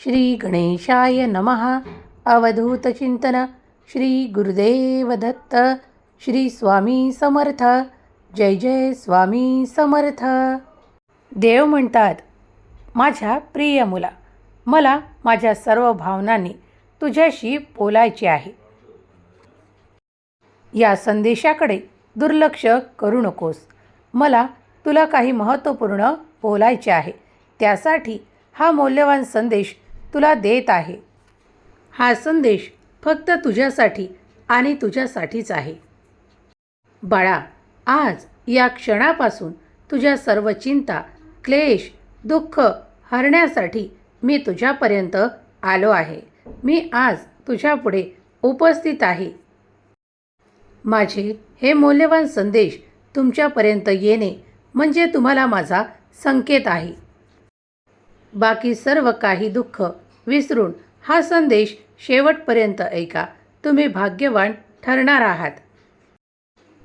श्री गणेशाय नमः अवधूतचिंतन श्री गुरुदेव दत्त। श्री स्वामी समर्थ। जय जय स्वामी समर्थ। देव म्हणतात माझ्या प्रिय मुला मला माझ्या सर्व भावनांनी तुझ्याशी बोलायचे आहे. या संदेशाकडे दुर्लक्ष करू नकोस. मला तुला काही महत्त्वपूर्ण बोलायचे आहे. त्यासाठी हा मौल्यवान संदेश तुला देत आहे. हा संदेश फक्त तुझ्यासाठी आणि तुझ्यासाठीच आहे. बाळा आज या क्षणापासून तुझ्या सर्व चिंता क्लेश दुःख हरण्यासाठी मी तुझ्यापर्यंत आलो आहे. मी आज तुझ्यापुढे उपस्थित आहे. माझे हे मौल्यवान संदेश तुमच्यापर्यंत येणे म्हणजे तुम्हाला माझा संकेत आहे. बाकी सर्व काही दुःख विसरून हा संदेश शेवटपर्यंत ऐका. तुम्ही भाग्यवान ठरणार आहात.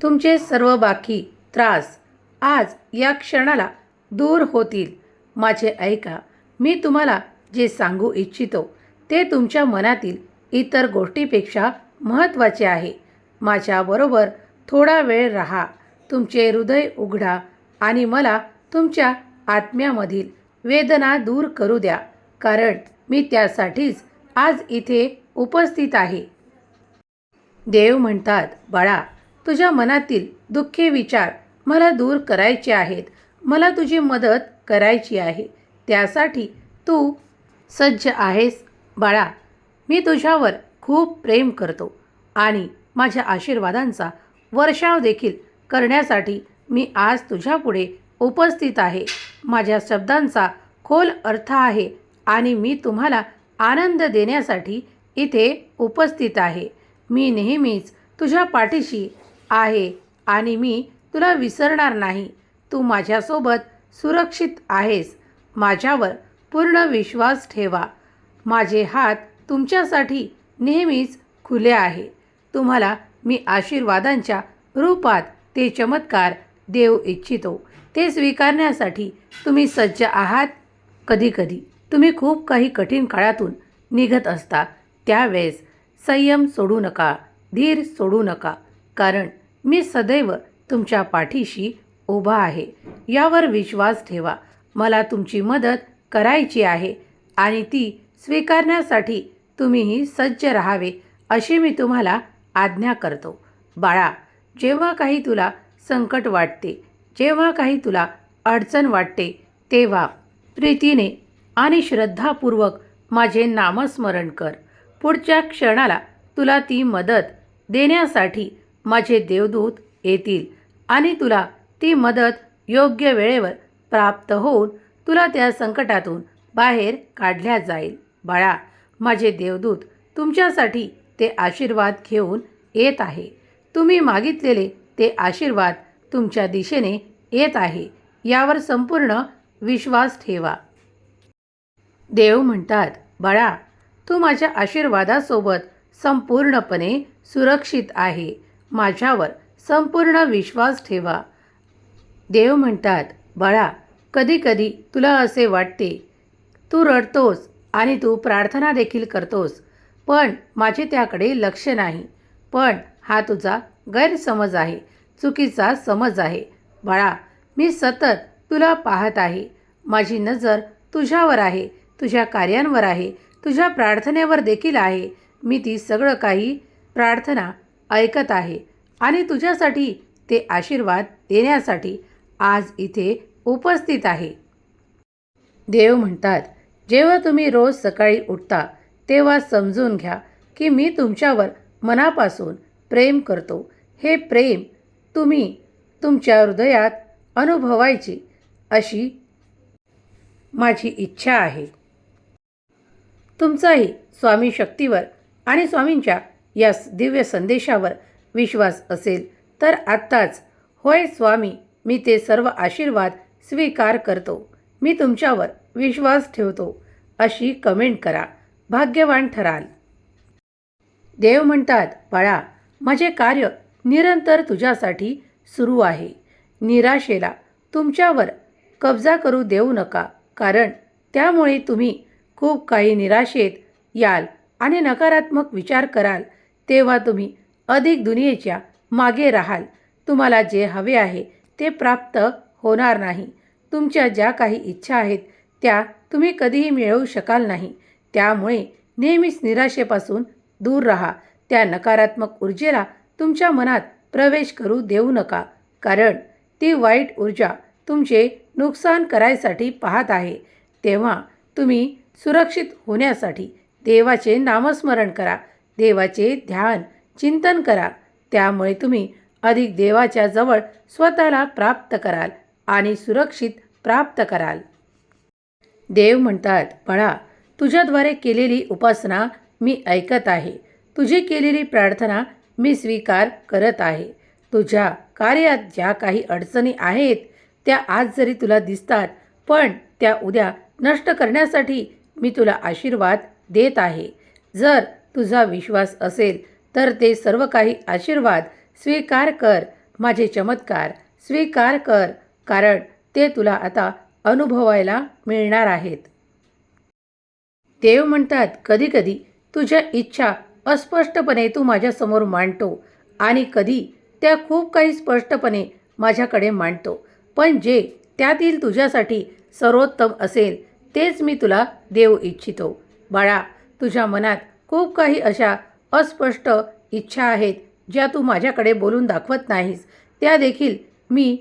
तुमचे सर्व बाकी त्रास आज या क्षणाला दूर होतील. माझे ऐका मी तुम्हाला जे सांगू इच्छितो ते तुमच्या मनातील इतर गोष्टीपेक्षा महत्त्वाचे आहे. माझ्याबरोबर थोडा वेळ राहा. तुमचे हृदय उघडा आणि मला तुमच्या आत्म्यामधील वेदना दूर करू द्या. कारण मी त्यासाठीच आज इथे उपस्थित आहे. देव म्हणतात बाळा तुझ्या मनातील दुःखी विचार मला दूर करायचे आहेत. मला तुझी मदत करायची आहे. त्यासाठी तू सज्ज आहेस. बाळा मी तुझ्यावर खूप प्रेम करतो आणि माझ्या आशीर्वादांचा वर्षाव देखील करण्यासाठी मी आज तुझ्यापुढे उपस्थित आहे. माझ्या शब्दांचा खोल अर्थ आहे आणि मी तुम्हाला आनंद देण्यासाठी इथे उपस्थित आहे. मी नेहमीच तुझ्या पाठीशी आहे आणि मी तुला विसरणार नाही. तू माझ्यासोबत सुरक्षित आहेस. माझ्यावर पूर्ण विश्वास ठेवा. माझे हात तुमच्यासाठी नेहमीच खुले आहे. तुम्हाला मी आशीर्वादांच्या रूपात ते चमत्कार देऊ इच्छितो. ते स्वीकारण्यासाठी तुम्ही सज्ज आहात कधीकधी. तुम्ही खूप काही कठीण काळातून निघत असता. त्यावेळेस संयम सोडू नका धीर सोडू नका कारण मी सदैव तुमच्या पाठीशी उभा आहे. यावर विश्वास ठेवा. मला तुमची मदत करायची आहे आणि ती स्वीकारण्यासाठी तुम्हीही सज्ज राहावे अशी मी तुम्हाला आज्ञा करतो. बाळा जेव्हा काही तुला संकट वाटते जेव्हा काही तुला अडचण वाटते तेव्हा प्रीतीने आणि श्रद्धापूर्वक माझे नामस्मरण कर. पुढच्या क्षणाला तुला ती मदत देण्यासाठी माझे देवदूत येतील आणि तुला ती मदत योग्य वेळेवर प्राप्त होऊन तुला त्या संकटातून बाहेर काढल्या जाईल. बाळा माझे देवदूत तुमच्यासाठी ते आशीर्वाद घेऊन येत आहे. तुम्ही मागितलेले ते आशीर्वाद तुमच्या दिशेने येत आहे. यावर संपूर्ण विश्वास ठेवा. देव म्हणतात बाळा तू माझ्या आशीर्वादासोबत संपूर्णपणे सुरक्षित आहे. माझ्यावर संपूर्ण विश्वास ठेवा. देव म्हणतात बाळा कधीकधी तुला असे वाटते तू रडतोस आणि तू प्रार्थना देखील करतोस पण माझे त्याकडे लक्ष नाही. पण हा तुझा गैरसमज आहे चुकीचा समज आहे. बाळा मी सतत तुला पाहत आहे. माझी नजर तुझ्यावर आहे. तुझ्या कार्यांवर आहे तुझ्या प्रार्थनेवर देखील आहे. मी ती सगळं काही प्रार्थना ऐकत आहे आणि तुझ्यासाठी ते आशीर्वाद देण्यासाठी आज इथे उपस्थित आहे. देव म्हणतात जेव्हा तुम्ही रोज सकाळी उठता तेव्हा समजून घ्या की मी तुमच्यावर मनापासून प्रेम करतो. हे प्रेम तुम्ही तुमच्या हृदयात अनुभवायची अशी माझी इच्छा आहे. तुमचाही स्वामी शक्तीवर आणि स्वामींच्या या दिव्य संदेशावर विश्वास असेल तर आत्ताच होय स्वामी मी ते सर्व आशीर्वाद स्वीकार करतो. मी तुमच्यावर विश्वास ठेवतो अशी कमेंट करा. भाग्यवान ठराल. देव म्हणतात बाळा माझे कार्य निरंतर तुझ्यासाठी सुरू आहे. निराशेला तुमच्यावर कब्जा करू देऊ नका कारण त्यामुळे तुम्ही खूप काही निराशेत याल आणि नकारात्मक विचार कराल तेव्हा तुम्ही अधिक दुनियेच्या मागे राहाल. तुम्हाला जे हवे आहे ते प्राप्त होणार नाही. तुमच्या ज्या काही इच्छा आहेत त्या तुम्ही कधीही मिळवू शकाल नाही. त्यामुळे नेहमीच निराशेपासून दूर राहा. त्या नकारात्मक ऊर्जेला तुमच्या मनात प्रवेश करू देऊ नका कारण ती वाईट ऊर्जा तुमचे नुकसान करायसाठी पाहत आहे. तेव्हा तुम्ही सुरक्षित होण्यासाठी देवाचे नामस्मरण करा देवाचे ध्यान चिंतन करा. त्यामुळे तुम्ही अधिक देवाच्या जवळ स्वतःला प्राप्त कराल आणि सुरक्षित प्राप्त कराल. देव म्हणतात बाळा तुझ्याद्वारे केलेली उपासना मी ऐकत आहे. तुझी केलेली प्रार्थना मी स्वीकार करत आहे. तुझ्या कार्यात ज्या काही अडचणी आहेत त्या आज जरी तुला दिसतात पण त्या उद्या नष्ट करण्यासाठी मी तुला आशीर्वाद देत आहे. जर तुझा विश्वास असेल तर ते सर्व काही आशीर्वाद स्वीकार कर माझे चमत्कार स्वीकार कर कारण ते तुला आता अनुभवायला मिळणार आहेत. देव म्हणतात कधीकधी तुझ्या इच्छा अस्पष्टपणे तू माझ्यासमोर मांडतो आणि कधी त्या खूप काही स्पष्टपणे माझ्याकडे मांडतो. पण जे त्यातील तुझ्यासाठी सर्वोत्तम असेल तेच मी तुला देऊ इच्छितो. बाळा तुझ्या मनात खूप काही अशा अस्पष्ट इच्छा आहेत ज्या तू माझ्याकडे बोलून दाखवत नाहीस. त्या देखील मी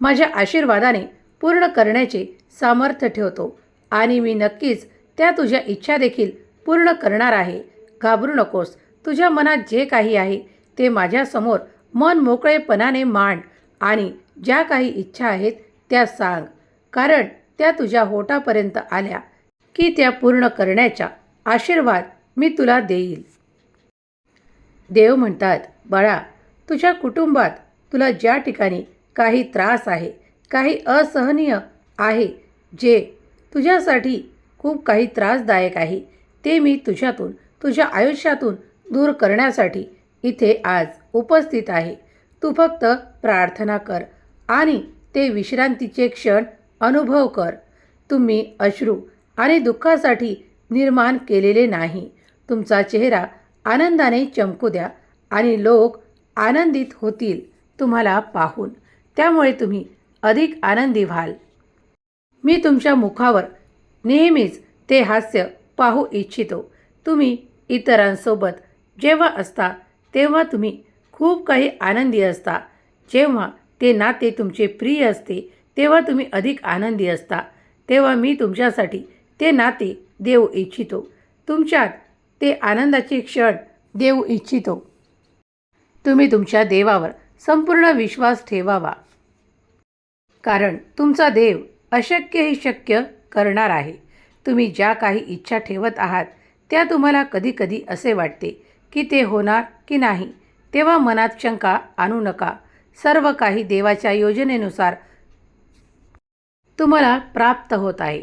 माझ्या आशीर्वादाने पूर्ण करण्याचे सामर्थ्य ठेवतो आणि मी नक्कीच त्या तुझ्या इच्छा देखील पूर्ण करणार आहे. घाबरू नकोस. तुझ्या मनात जे काही आहे ते माझ्यासमोर मन मोकळेपणाने मांड आणि ज्या काही इच्छा आहेत त्या सांग. कारण त्या तुझ्या होटापर्यंत आल्या की त्या पूर्ण करण्याचा आशीर्वाद मी तुला देईल. देव म्हणतात बाळा तुझ्या कुटुंबात तुला ज्या ठिकाणी काही त्रास आहे काही असहनीय आहे जे तुझ्यासाठी खूप काही त्रासदायक आहे ते मी तुझ्यातून तुझ्या आयुष्यातून दूर करण्यासाठी इथे आज उपस्थित आहे. तू फक्त प्रार्थना कर आणि ते विश्रांतीचे क्षण अनुभव कर. तुम्ही अश्रू आणि दुःखासाठी निर्माण केलेले नाही. तुमचा चेहरा आनंदाने चमकू द्या आणि लोक आनंदित होतील तुम्हाला पाहून. त्यामुळे तुम्ही अधिक आनंदी व्हाल. मी तुमच्या मुखावर नेहमीच ते हास्य पाहू इच्छितो. तुम्ही इतरांसोबत जेव्हा असता तेव्हा तुम्ही खूप काही आनंदी असता. जेव्हा ते नाते तुमचे प्रिय असते तेव्हा तुम्ही अधिक आनंदी असता. तेव्हा मी तुमच्यासाठी ते नाते देऊ इच्छितो. तुमच्यात ते आनंदाचे क्षण देऊ इच्छितो. तुम्ही तुमच्या देवावर संपूर्ण विश्वास ठेवावा. कारण तुमचा देव अशक्यही शक्य करणार आहे. तुम्ही ज्या काही इच्छा ठेवत आहात त्या तुम्हाला कधीकधी असे वाटते की ते होणार की नाही. तेव्हा मनात शंका आणू नका. सर्व काही देवाच्या योजनेनुसार तुम्हाला प्राप्त होत आहे.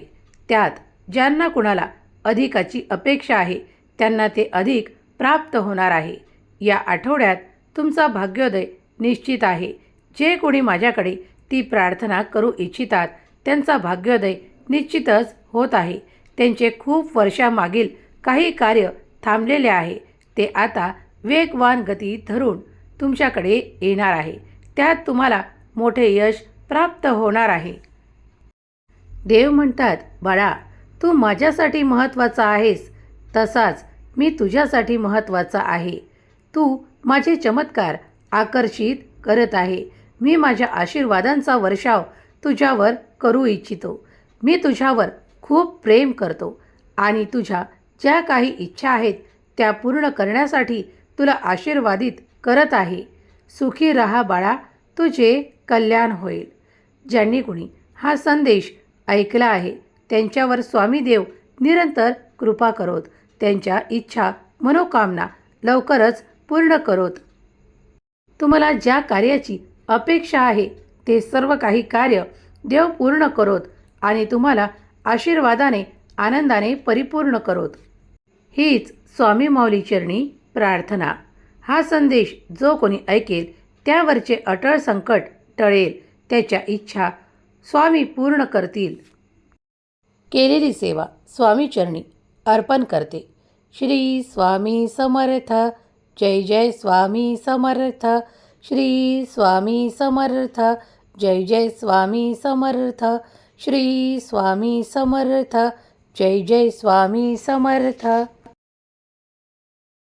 त्यात ज्यांना कुणाला अधिकाची अपेक्षा आहे त्यांना ते अधिक प्राप्त होणार आहे. या आठवड्यात तुमचा भाग्योदय निश्चित आहे. जे कोणी माझ्याकडे ती प्रार्थना करू इच्छितात त्यांचा भाग्योदय निश्चितच होत आहे. त्यांचे खूप वर्षामागील काही कार्य थांबलेले आहे. ते आता वेगवान गती धरून तुमच्याकडे येणार आहे. त्यात तुम्हाला मोठे यश प्राप्त होणार आहे. देव म्हणतात बाळा तू माझ्यासाठी महत्त्वाचा आहेस. तसाच मी तुझ्यासाठी महत्त्वाचा आहे. तू माझे चमत्कार आकर्षित करत आहे. मी माझ्या आशीर्वादांचा वर्षाव तुझ्यावर करू इच्छितो. मी तुझ्यावर खूप प्रेम करतो आणि तुझ्या ज्या काही इच्छा आहेत त्या पूर्ण करण्यासाठी तुला आशीर्वादित करत आहे. सुखी रहा बाळा तुझे कल्याण होईल. ज्यांनी कुणी हा संदेश ऐकला आहे. त्यांच्यावर स्वामी देव निरंतर कृपा करोत. त्यांच्या इच्छा मनोकामना लवकरच पूर्ण करोत. तुम्हाला ज्या कार्याची अपेक्षा आहे ते सर्व काही कार्य देव पूर्ण करोत आणि तुम्हाला आशीर्वादाने आनंदाने परिपूर्ण करोत. हीच स्वामी माऊली चरणी प्रार्थना. हा संदेश जो कोणी ऐकेल त्यावरचे अटळ संकट टळेल. त्याच्या इच्छा स्वामी पूर्ण करतील. केलेली सेवा स्वामीचरणी अर्पण करते. श्री स्वामी समर्थ जय जय स्वामी समर्थ श्री स्वामी समर्थ जय जय स्वामी समर्थ श्री स्वामी समर्थ जय जय स्वामी समर्थ.